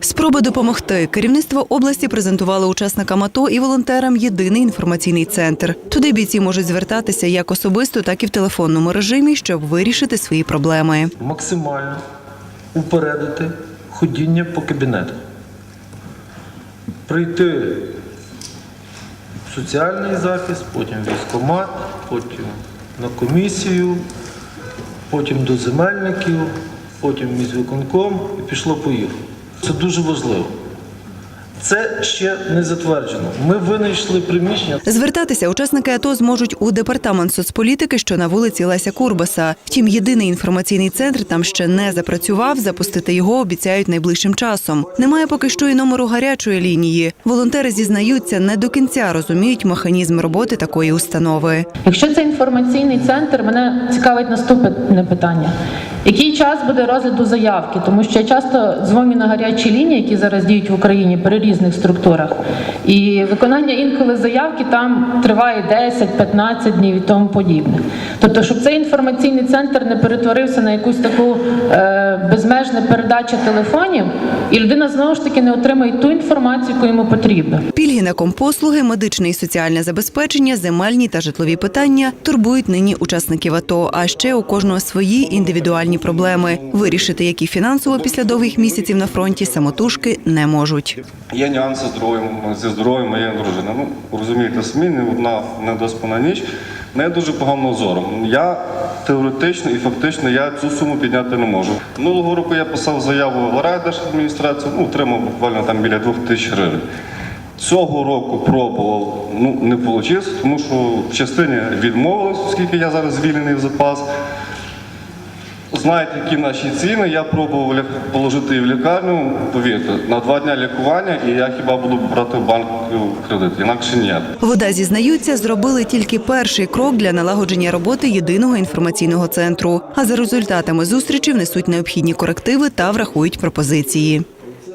Спроби допомогти керівництво області презентувало учасникам АТО і волонтерам єдиний інформаційний центр. Туди бійці можуть звертатися як особисто, так і в телефонному режимі, щоб вирішити свої проблеми. максимально упередити ходіння по кабінету. Прийти в соціальний захист, потім в військкомат, потім на комісію, потім до земельників, потім в міськвиконком і пішло-поїхало. Це дуже важливо. Це ще не затверджено. Ми винайшли приміщення. Звертатися учасники АТО зможуть у департамент соцполітики, що на вулиці Леся Курбаса. Втім, єдиний інформаційний центр там ще не запрацював. Запустити його обіцяють найближчим часом. Немає поки що і номеру гарячої лінії. Волонтери зізнаються, не до кінця розуміють механізм роботи такої установи. Якщо це інформаційний центр, мене цікавить наступне питання. Який час буде розгляду заявки? Тому що я часто дзвоню на гарячі лінії, які зараз діють в Україні при різних структурах. І виконання інколи заявки там триває 10-15 днів і тому подібне. Тобто, щоб цей інформаційний центр не перетворився на якусь таку е, безмежну передачу телефонів, і людина знову ж таки не отримає ту інформацію, яку йому потрібно. Пільги на компослуги, медичне і соціальне забезпечення, земельні та житлові питання турбують нині учасників АТО. А ще у кожного свої індивідуальні проблеми, вирішити які фінансово після довгих місяців на фронті самотужки не можуть. Є нюанси здоров'ям зі здоров'ям моєї дружини. Ну розумієте, самі не одна недоспана ніч. в неї дуже поганого зором. Я теоретично і фактично я цю суму підняти не можу. Минулого року я писав заяву в райдержадміністрацію, ну отримав буквально там біля двох тисяч гривень. Цього року пробував, ну не вийшло, тому що в частині відмовилось, оскільки я зараз звільнений в запас. Знаєте, які наші ціни. Я пробував положити в лікарню. Повірте, на два дні лікування, і я хіба буду брати в банк кредит, інакше ні. Вода зізнаються, зробили тільки перший крок для налагодження роботи єдиного інформаційного центру. А за результатами зустрічі внесуть необхідні корективи та врахують пропозиції.